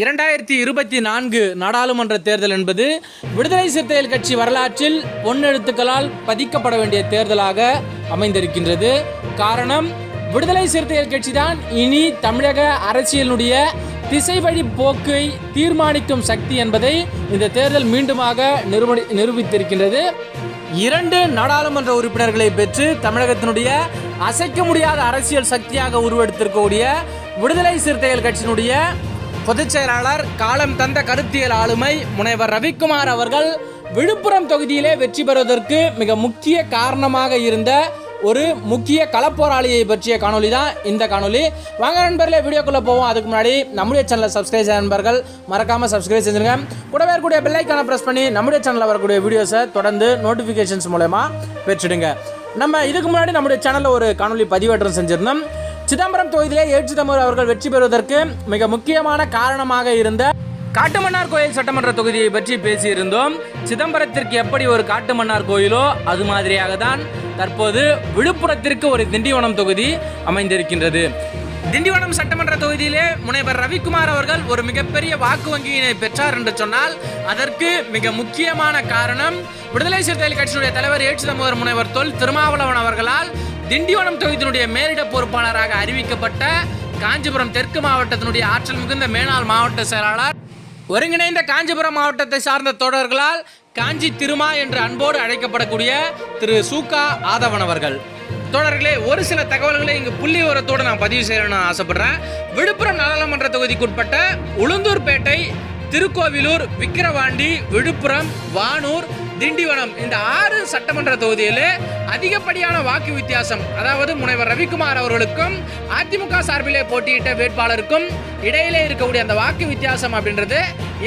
இரண்டாயிரத்தி இருபத்தி நான்கு நாடாளுமன்ற தேர்தல் என்பது விடுதலை சிறுத்தைகள் கட்சி வரலாற்றில் பொன்னெழுத்துக்களால் பதிக்கப்பட வேண்டிய தேர்தலாக அமைந்திருக்கின்றது. காரணம் விடுதலை சிறுத்தைகள் கட்சி தான் இனி தமிழக அரசியலுடைய திசை வழி போக்கை தீர்மானிக்கும் சக்தி என்பதை இந்த தேர்தல் மீண்டுமாக நிரூபணி நிரூபித்திருக்கின்றது. இரண்டு நாடாளுமன்ற உறுப்பினர்களை பெற்று தமிழகத்தினுடைய அசைக்க முடியாத அரசியல் சக்தியாக உருவெடுத்திருக்கக்கூடிய விடுதலை சிறுத்தைகள் கட்சியினுடைய பொதுச் செயலாளர் காலம் தந்த கருத்தியல் ஆளுமை முனைவர் ரவிக்குமார் அவர்கள் விழுப்புரம் தொகுதியிலே வெற்றி பெறுவதற்கு மிக முக்கிய காரணமாக இருந்த ஒரு முக்கிய களப்போராளியை பற்றிய காணொலி தான் இந்த காணொலி வாங்க நண்பர்களே வீடியோக்குள்ளே போவோம். அதுக்கு முன்னாடி நம்முடைய சேனலை சப்ஸ்கிரைப் செய்ய நண்பர்கள் மறக்காமல் சப்ஸ்கிரைப் செஞ்சுருங்க. கூடவே இருக்கக்கூடிய பெல்லைக்கான ப்ரெஸ் பண்ணி நம்முடைய சேனலில் வரக்கூடிய வீடியோஸை தொடர்ந்து நோட்டிஃபிகேஷன்ஸ் மூலயமா பெற்றுடுங்க. நம்ம இதுக்கு முன்னாடி நம்முடைய சேனலில் ஒரு காணொலி பதிவேற்றம் செஞ்சிருந்தோம். சிதம்பரம் தொகுதியிலே ஏ சிதம்பரம் அவர்கள் வெற்றி பெறுவதற்கு மிக முக்கியமான காரணமாக இருந்த காட்டுமன்னார் கோயில் சட்டமன்ற தொகுதியை பற்றி பேசியிருந்தோம். சிதம்பரத்திற்கு எப்படி ஒரு காட்டுமன்னார் கோயிலோ அது மாதிரியாக தான் தற்போது விழுப்புரத்திற்கு ஒரு திண்டிவனம் தொகுதி அமைந்திருக்கின்றது. திண்டிவனம் சட்டமன்ற தொகுதியிலே முனைவர் ரவிக்குமார் அவர்கள் ஒரு மிகப்பெரிய வாக்கு வங்கியினை பெற்றார் என்று சொன்னால் அதற்கு மிக முக்கியமான காரணம் விடுதலை சிறுத்தைகள் கட்சியினுடைய தலைவர் ஏற்று தமிழர் முனைவர் தொல் திருமாவளவன் அவர்களால் திண்டிவனம் தொகுதியினுடைய மேலிட பொறுப்பாளராக அறிவிக்கப்பட்ட காஞ்சிபுரம் தெற்கு மாவட்டத்தினுடைய ஆற்றல் மிகுந்த மேனாள் மாவட்ட செயலாளர் ஒருங்கிணைந்த காஞ்சிபுரம் மாவட்டத்தை சார்ந்த தோழர்களால் காஞ்சி திருமா என்று அன்போடு அழைக்கப்படக்கூடிய திரு சூகா ஆதவன் அவர்கள். தோழர்களே ஒரு சில தகவல்களை இங்கு புள்ளி உரத்தோடு நான் பதிவு செய்யணும்னு நான் ஆசைப்படுறேன். விழுப்புரம் நாடாளுமன்ற தொகுதிக்குட்பட்ட உளுந்தூர்பேட்டை திருக்கோவிலூர் விக்கிரவாண்டி விழுப்புரம் வானூர் திண்டிவனம் இந்த ஆறு சட்டமன்ற தொகுதியில் அதிகப்படியான வாக்கு வித்தியாசம். அதாவது முனைவர் ரவிக்குமார் அவர்களுக்கும் அதிமுக சார்பிலே போட்டியிட்ட வேட்பாளருக்கும் இடையிலே இருக்கக்கூடிய அந்த வாக்கு வித்தியாசம் அப்படின்றது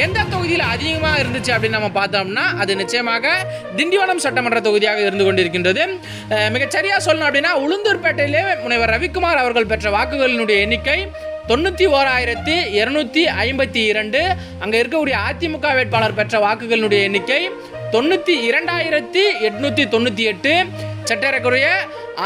எந்த தொகுதியில் அதிகமாக இருந்துச்சு அப்படின்னு நம்ம பார்த்தோம்னா அது நிச்சயமாக திண்டிவனம் சட்டமன்ற தொகுதியாக இருந்து கொண்டிருக்கின்றது. மிகச்சரியாக மிகச்சரியா சொல்லணும் அப்படின்னா உளுந்தூர்பேட்டையிலே முனைவர் ரவிக்குமார் அவர்கள் பெற்ற வாக்குகளினுடைய எண்ணிக்கை தொண்ணூற்றி ஓராயிரத்தி இரநூத்தி ஐம்பத்தி இரண்டு. அங்கே இருக்கக்கூடிய அதிமுக வேட்பாளர் பெற்ற வாக்குகளினுடைய எண்ணிக்கை தொண்ணூற்றி இரண்டாயிரத்தி எட்நூற்றி தொண்ணூற்றி எட்டு. சட்டேறக்குறைய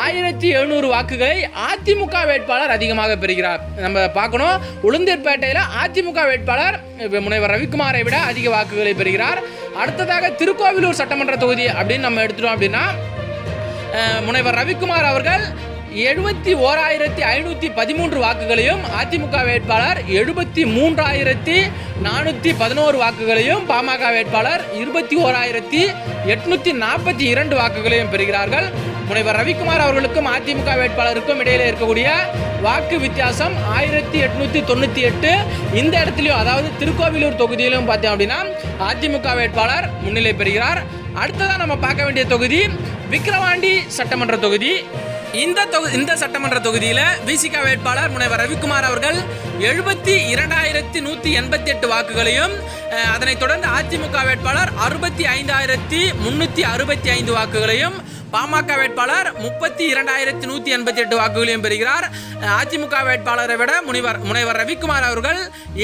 ஆயிரத்தி எழுநூறு வாக்குகளை அதிமுக வேட்பாளர் அதிகமாக பெறுகிறார். நம்ம பார்க்கணும் உளுந்தூர்பேட்டையில் அதிமுக வேட்பாளர் முனைவர் ரவிக்குமாரை விட அதிக வாக்குகளை பெறுகிறார். அடுத்ததாக திருக்கோவிலூர் சட்டமன்ற தொகுதி அப்படின்னு நம்ம எடுத்துட்டோம் அப்படின்னா முனைவர் ரவிக்குமார் அவர்கள் எழுபத்தி ஓராயிரத்தி ஐநூற்றி பதிமூன்று வாக்குகளையும் அதிமுக வேட்பாளர் எழுபத்தி மூன்றாயிரத்தி நானூற்றி பதினோரு வாக்குகளையும் பாமக வேட்பாளர் இருபத்தி ஓராயிரத்தி எட்நூற்றி நாற்பத்தி இரண்டு வாக்குகளையும் பெறுகிறார்கள். முனைவர் ரவிக்குமார் அவர்களுக்கும் அதிமுக வேட்பாளருக்கும் இடையில இருக்கக்கூடிய வாக்கு வித்தியாசம் ஆயிரத்தி எட்நூற்றி தொண்ணூற்றி எட்டு. இந்த இடத்துலையும் அதாவது திருக்கோவிலூர் தொகுதியிலும் பார்த்தோம் அப்படின்னா அதிமுக வேட்பாளர் முன்னிலை பெறுகிறார். அடுத்ததான் நம்ம பார்க்க வேண்டிய தொகுதி விக்கிரவாண்டி சட்டமன்ற தொகுதி. இந்த தொகு இந்த சட்டமன்ற தொகுதியில் விசிகா வேட்பாளர் முனைவர் ரவிக்குமார் அவர்கள் எழுபத்தி இரண்டாயிரத்தி நூற்றி எண்பத்தி எட்டு வாக்குகளையும் அதனைத் தொடர்ந்து அதிமுக வேட்பாளர் அறுபத்தி ஐந்தாயிரத்தி முன்னூற்றி அறுபத்தி ஐந்து வாக்குகளையும் பாமக வேட்பாளர் முப்பத்தி இரண்டாயிரத்தி நூற்றி எண்பத்தி எட்டு வாக்குகளையும் பெறுகிறார். அதிமுக வேட்பாளரை விட முனைவர் முனைவர் ரவிக்குமார் அவர்கள்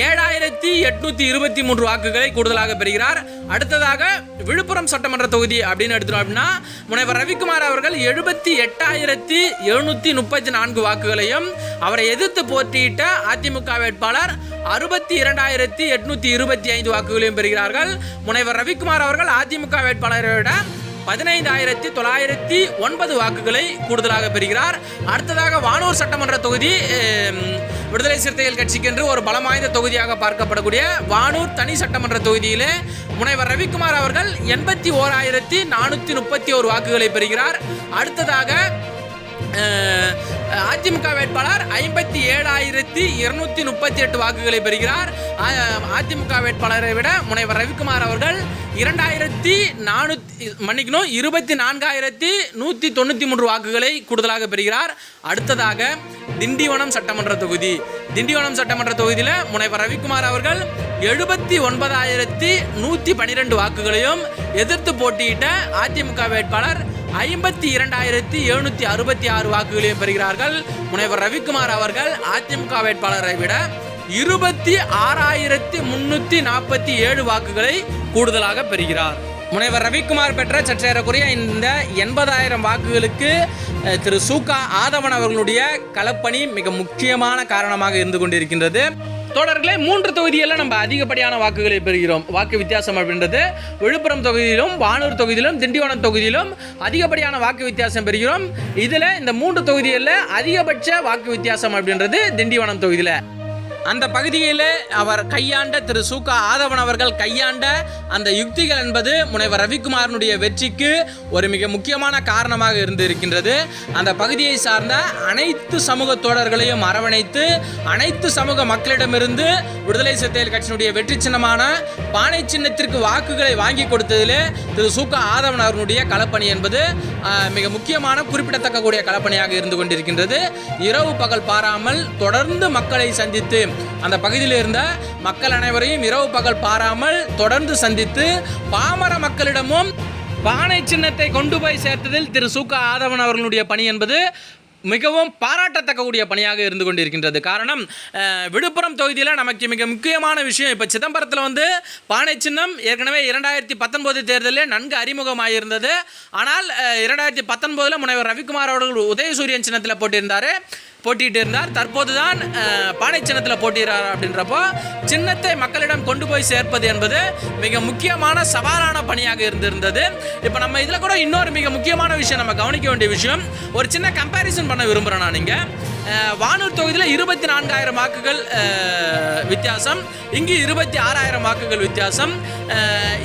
ஏழாயிரத்தி எட்நூத்தி இருபத்தி மூன்று வாக்குகளை கூடுதலாக பெறுகிறார். அடுத்ததாக விழுப்புரம் சட்டமன்ற தொகுதி அப்படின்னு எடுத்துட்டோம் அப்படின்னா முனைவர் ரவிக்குமார் அவர்கள் எழுபத்தி எட்டாயிரத்தி எழுநூத்தி முப்பத்தி நான்கு வாக்குகளையும் அவரை எதிர்த்து போட்டியிட்ட அதிமுக வேட்பாளர் அறுபத்தி இரண்டாயிரத்தி எட்நூத்தி இருபத்தி ஐந்து வாக்குகளையும் பெறுகிறார்கள். முனைவர் ரவிக்குமார் அவர்கள் அதிமுக வேட்பாளரை விட பதினைந்தாயிரத்தி தொள்ளாயிரத்தி ஒன்பது வாக்குகளை கூடுதலாக பெறுகிறார். அடுத்ததாக வானூர் சட்டமன்ற தொகுதி விடுதலை சிறுத்தைகள் கட்சிக்கென்று ஒரு பலம் வாய்ந்த தொகுதியாக பார்க்கப்படக்கூடிய வானூர் தனி சட்டமன்ற தொகுதியிலே முனைவர் ரவிக்குமார் அவர்கள் எண்பத்தி ஓராயிரத்தி நானூற்றி முப்பத்தி ஒரு வாக்குகளை பெறுகிறார். அடுத்ததாக அதிமுக வேட்பாளர் ஐம்பத்தி ஏழாயிரத்தி இருநூத்தி முப்பத்தி எட்டு வாக்குகளை பெறுகிறார். அதிமுக வேட்பாளரை விட முனைவர் ரவிக்குமார் அவர்கள் இரண்டாயிரத்தி நானூற்றி மன்னிக்கணும் இருபத்தி நான்காயிரத்தி நூற்றி தொண்ணூற்றி மூன்று வாக்குகளை கூடுதலாக பெறுகிறார். அடுத்ததாக திண்டிவனம் சட்டமன்ற தொகுதி. திண்டிவனம் சட்டமன்ற தொகுதியில் முனைவர் ரவிக்குமார் அவர்கள் எழுபத்தி ஒன்பதாயிரத்தி நூற்றி பன்னிரெண்டு வாக்குகளையும் எதிர்த்து போட்டியிட்ட அதிமுக வேட்பாளர் ஐம்பத்தி இரண்டாயிரத்தி எழுநூற்றி அறுபத்தி ஆறு வாக்குகளையும் பெறுகிறார்கள். முனைவர் ரவிக்குமார் அவர்கள் அதிமுக வேட்பாளரை விட இருபத்தி ஆறாயிரத்தி முன்னூற்றி நாற்பத்தி ஏழு வாக்குகளை கூடுதலாக பெறுகிறார். முனைவர் ரவிக்குமார் பெற்ற சற்றேறக்குறைய இந்த எண்பதாயிரம் வாக்குகளுக்கு திரு சூகா ஆதவன் அவர்களுடைய களப்பணி மிக முக்கியமான காரணமாக இருந்து கொண்டிருக்கின்றது. தொடர்களே மூன்று தொகுதிகளில் நம்ம அதிகப்படியான வாக்குகளை பெறுகிறோம். வாக்கு வித்தியாசம் அப்படின்றது விழுப்புரம் தொகுதியிலும் வானூர் தொகுதியிலும் திண்டிவனம் தொகுதியிலும் அதிகப்படியான வாக்கு வித்தியாசம் பெறுகிறோம். இதில் இந்த மூன்று தொகுதிகளில் அதிகபட்ச வாக்கு வித்தியாசம் அப்படின்றது திண்டிவனம் தொகுதியில். அந்த பகுதியில் அவர் கையாண்ட திரு சுகா ஆதவன் அவர்கள் கையாண்ட அந்த யுக்திகள் என்பது முனைவர் ரவிக்குமாரனுடைய வெற்றிக்கு ஒரு மிக முக்கியமான காரணமாக இருந்து இருக்கின்றது அந்த பகுதியை சார்ந்த அனைத்து சமூக தோழர்களையும் அரவணைத்து அனைத்து சமூக மக்களிடமிருந்து விடுதலை சிறுத்தைகள் கட்சியினுடைய வெற்றி சின்னமான பானை சின்னத்திற்கு வாக்குகளை வாங்கி கொடுத்ததிலே திரு சுகா ஆதவன் அவர்களுடைய களப்பணி என்பது மிக முக்கியமான குறிப்பிடத்தக்க கூடிய களப்பணியாக இருந்து கொண்டிருக்கின்றது. இரவு பகல் பாராமல் தொடர்ந்து மக்களை சந்தித்து அந்த பகுதியில் இருந்த மக்கள் அனைவரையும் இரவு பகல் பாராமல் தொடர்ந்து சந்தித்து பாமர மக்களிடமும் பானை சின்னத்தை கொண்டு போய் சேர்த்ததில் திரு சுக ஆதவன் அவர்களுடைய பணி என்பது மிகவும் பாராட்டத்தக்கக்கூடிய பணியாக இருந்து கொண்டிருக்கின்றது. காரணம் விழுப்புரம் தொகுதியில் நமக்கு மிக முக்கியமான விஷயம் இப்போ சிதம்பரத்தில் வந்து பானை சின்னம் ஏற்கனவே இரண்டாயிரத்தி பத்தொன்பது தேர்தலில் நன்கு அறிமுகமாகியிருந்தது ஆனால் இரண்டாயிரத்தி பத்தொன்பதில் முனைவர் ரவிக்குமார் அவர்கள் உதயசூரியன் சின்னத்தில் போட்டிருந்தார். போட்டிட்டு இருந்தார். தற்போது தான் போட்டிடுறார் சின்னத்தில் அப்படின்றப்போ சின்னத்தை மக்களிடம் கொண்டு போய் சேர்ப்பது என்பது மிக முக்கியமான சவாலான பணியாக இருந்திருந்தது. இப்போ நம்ம இதில் கூட இன்னொரு மிக முக்கியமான விஷயம் நம்ம கவனிக்க வேண்டிய விஷயம் ஒரு சின்ன கம்பேரிசன் பண்ண விரும்புகிறேன் நான் இங்கே. வானூர் தொகுதியில் இருபத்தி நான்காயிரம் வாக்குகள் வித்தியாசம். இங்கு இருபத்தி ஆறாயிரம் வாக்குகள் வித்தியாசம்.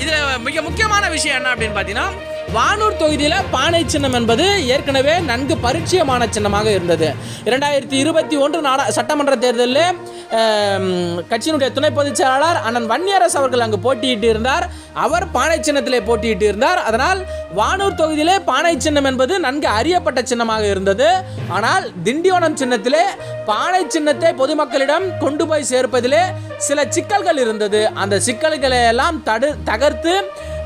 இதில் மிக முக்கியமான விஷயம் என்ன அப்படின்னு பார்த்தீங்கன்னா வானூர் தொகுதியில் பானை சின்னம் என்பது ஏற்கனவே நன்கு பரிச்சயமான சின்னமாக இருந்தது. இரண்டாயிரத்தி இருபத்தி ஒன்று நாடா சட்டமன்ற தேர்தலில் கட்சியினுடைய துணை பொதுச் செயலாளர் அண்ணன் வன்னியரசு அவர்கள் அங்கு போட்டியிட்டு இருந்தார். அவர் பானை சின்னத்திலே போட்டியிட்டு இருந்தார். அதனால் வானூர் தொகுதியிலே பானை சின்னம் என்பது நன்கு அறியப்பட்ட சின்னமாக இருந்தது. ஆனால் திண்டிவனம் சின்னத்திலே பானை சின்னத்தை பொதுமக்களிடம் கொண்டு போய் சேர்ப்பதிலே சில சிக்கல்கள் இருந்தது. அந்த சிக்கல்களை எல்லாம் தடு தகர்த்து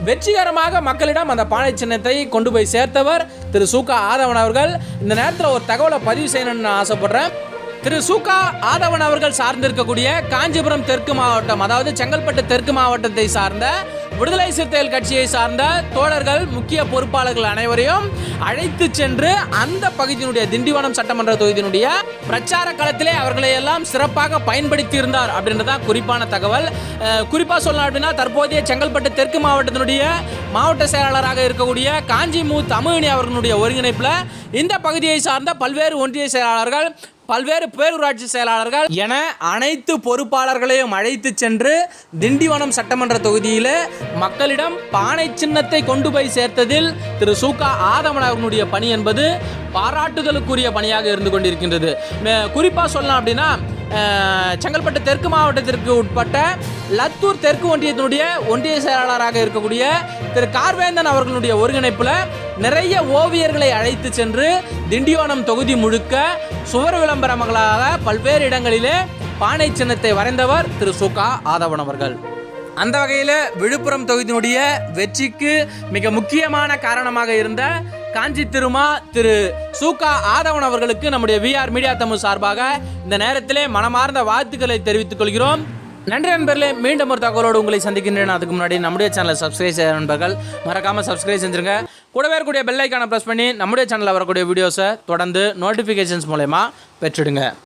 வெற்றிகரமாக மக்களிடம் அந்த பானை சின்னத்தை கொண்டு போய் சேர்த்தவர் திரு சுகா ஆதவன் அவர்கள். இந்த நேரத்தில் ஒரு தகவலை பதிவு செய்யணும்னு நான் ஆசைப்படுறேன். திரு சுகா ஆதவன் அவர்கள் சார்ந்திருக்கக்கூடிய காஞ்சிபுரம் தெற்கு மாவட்டம் அதாவது செங்கல்பட்டு தெற்கு மாவட்டத்தை சார்ந்த விடுதலை சிறுத்தைகள் கட்சியை சார்ந்த தோழர்கள் முக்கிய பொறுப்பாளர்கள் அனைவரையும் அழைத்து சென்று அந்த பகுதியினுடைய திண்டிவனம் சட்டமன்ற தொகுதியினுடைய பிரச்சார களத்திலே அவர்களை எல்லாம் சிறப்பாக பயன்படுத்தி இருந்தார் அப்படின்றதான் குறிப்பான தகவல். குறிப்பாக சொல்லணும் அப்படின்னா தற்போதைய செங்கல்பட்டு தெற்கு மாவட்டத்தினுடைய மாவட்ட செயலாளராக இருக்கக்கூடிய காஞ்சி மு தமிழினி அவர்களுடைய ஒருங்கிணைப்பில் இந்த பகுதியை சார்ந்த பல்வேறு ஒன்றிய செயலாளர்கள் பல்வேறு பேரூராட்சி செயலாளர்கள் என அனைத்து பொறுப்பாளர்களையும் அழைத்து சென்று திண்டிவனம் சட்டமன்ற தொகுதியில் மக்களிடம் பானை சின்னத்தை கொண்டு போய் சேர்த்ததில் திரு சுகா ஆதவன் அவர்களுடைய பணி என்பது பாராட்டுதலுக்குரிய பணியாக இருந்து கொண்டிருக்கின்றது. மே- சொல்லலாம் அப்படின்னா செங்கல்பட்டு தெற்கு மாவட்டத்திற்கு உட்பட்ட லத்தூர் தெற்கு ஒன்றியத்தினுடைய ஒன்றிய செயலாளராக இருக்கக்கூடிய திரு கார்வேந்தன் அவர்களுடைய ஒருங்கிணைப்பில் நிறைய ஓவியர்களை அழைத்து சென்று திண்டிவனம் தொகுதி முழுக்க சுவர் விளம்பரங்களாக பல்வேறு இடங்களிலே பானை சின்னத்தை வரைந்தவர் திரு சுகா ஆதவன் அவர்கள். அந்த வகையில் விழுப்புரம் தொகுதியினுடைய வெற்றிக்கு மிக முக்கியமான காரணமாக இருந்த காஞ்சி திருமா திரு சூகா ஆதவன் அவர்களுக்கு நம்முடைய விஆர் மீடியா தமிழ் சார்பாக இந்த நேரத்திலே மனமார்ந்த வாழ்த்துக்களை தெரிவித்துக் கொள்கிறோம். நன்றி நண்பர்களே மீண்டும் ஒரு தகவலோடு உங்களை சந்திக்கின்றேன். அதுக்கு முன்னாடி நம்முடைய சேனலை சப்ஸ்கிரைப் செய்ய நண்பர்கள் மறக்காமல் சப்ஸ்கிரைப் செஞ்சுருங்க. கூடவே இருக்கக்கூடிய பெல் ஐக்கானை ப்ரெஸ் பண்ணி நம்முடைய சேனலில் வரக்கூடிய வீடியோஸை தொடர்ந்து நோட்டிஃபிகேஷன்ஸ் மூலயமா பெற்றுடுங்க.